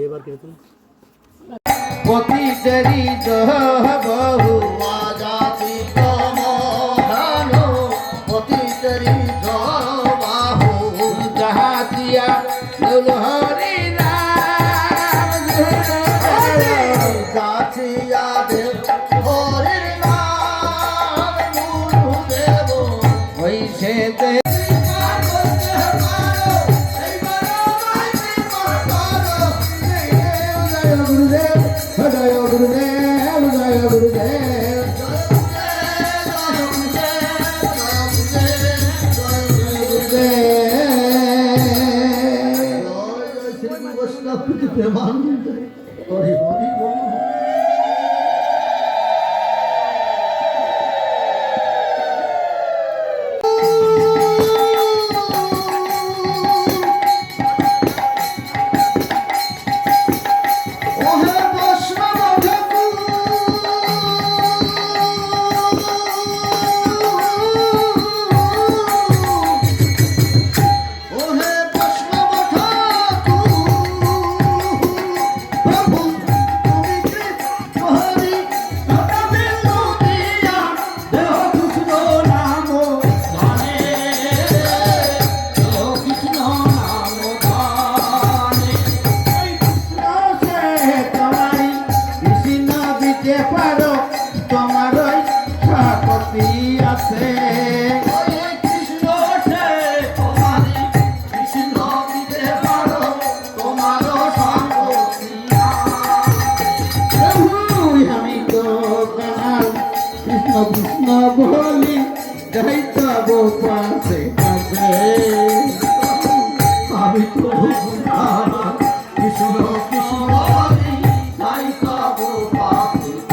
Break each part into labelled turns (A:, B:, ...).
A: এবার কীরকম
B: পতি দেরি বহু
C: আজাতি তম ধানো পতি দেরি বাহু
B: যাহা দিয়া দুলহরি রাম
C: গাছিয়া দেব হরে প্রেমানন্দ হরিবল
B: अब न भोली गैता गोपा से
C: अभी तो कृष्ण किशोरी गैता गोपा से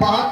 C: 八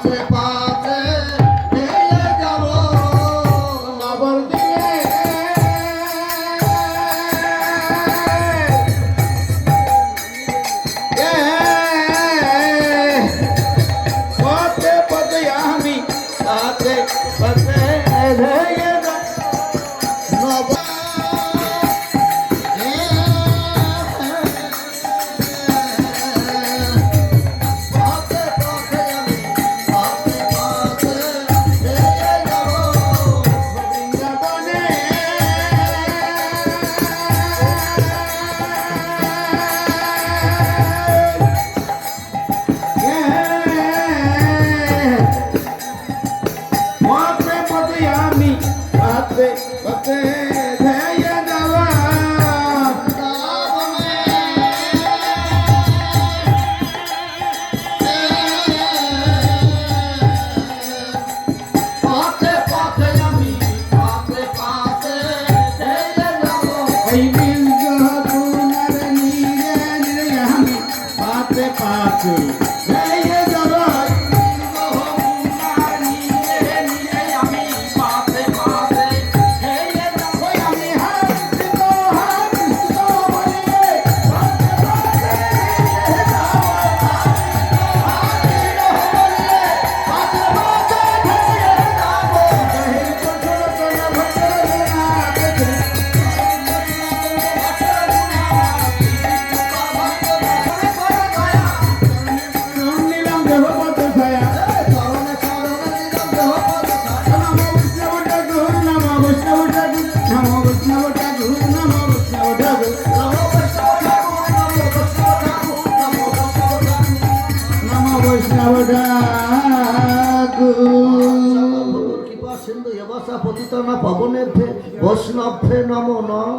C: পতিতনা পবনেভ্যে বৈষ্ণভ্যে নমো নম।